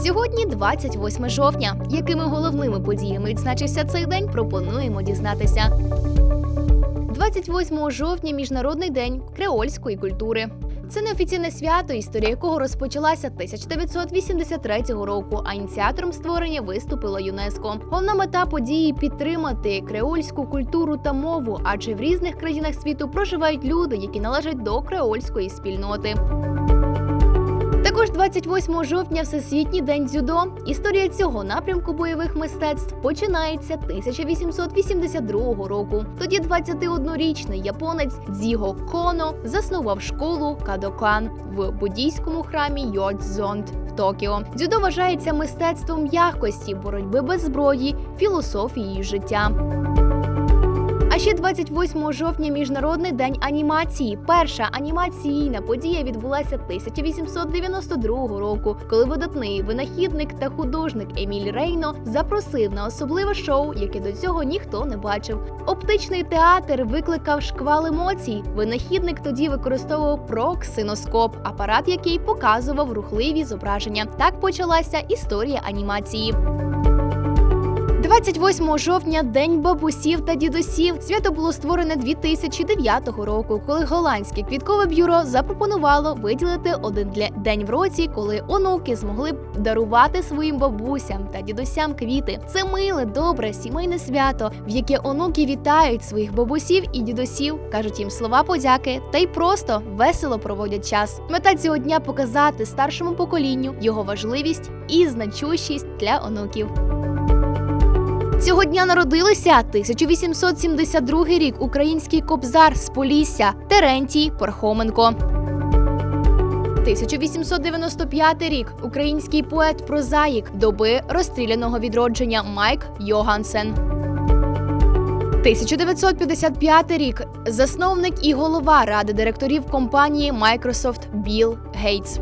Сьогодні 28 жовтня. Якими головними подіями відзначився цей день, пропонуємо дізнатися. 28 жовтня міжнародний день креольської культури. Це неофіційне свято, історія якого розпочалася 1983 року. А ініціатором створення виступила ЮНЕСКО. Головна мета події підтримати креольську культуру та мову, адже в різних країнах світу проживають люди, які належать до креольської спільноти. Також 28 жовтня Всесвітній день дзюдо. Історія цього напрямку бойових мистецтв починається 1882 року. Тоді 21-річний японець Дзіго Коно заснував школу Кадокан в буддійському храмі Йодзонд в Токіо. Дзюдо вважається мистецтвом м'якості, боротьби без зброї, філософією життя. Ще 28 жовтня міжнародний день анімації. Перша анімаційна подія відбулася 1892 року, коли видатний винахідник та художник Еміль Рейно запросив на особливе шоу, яке до цього ніхто не бачив. Оптичний театр викликав шквал емоцій. Винахідник тоді використовував проксиноскоп, апарат, який показував рухливі зображення. Так почалася історія анімації. 28 жовтня День бабусів та дідусів. Свято було створене 2009 року, коли голландське квіткове бюро запропонувало виділити один для день в році, коли онуки змогли б дарувати своїм бабусям та дідусям квіти. Це миле, добре, сімейне свято, в яке онуки вітають своїх бабусів і дідусів, кажуть їм слова подяки та й просто весело проводять час. Мета цього дня показати старшому поколінню його важливість і значущість для онуків. Цього дня народилися 1872 рік український кобзар з Полісся Терентій Пархоменко. 1895 рік український поет прозаїк доби розстріляного відродження Майк Йогансен. 1955 рік засновник і голова ради директорів компанії Microsoft Білл Гейтс.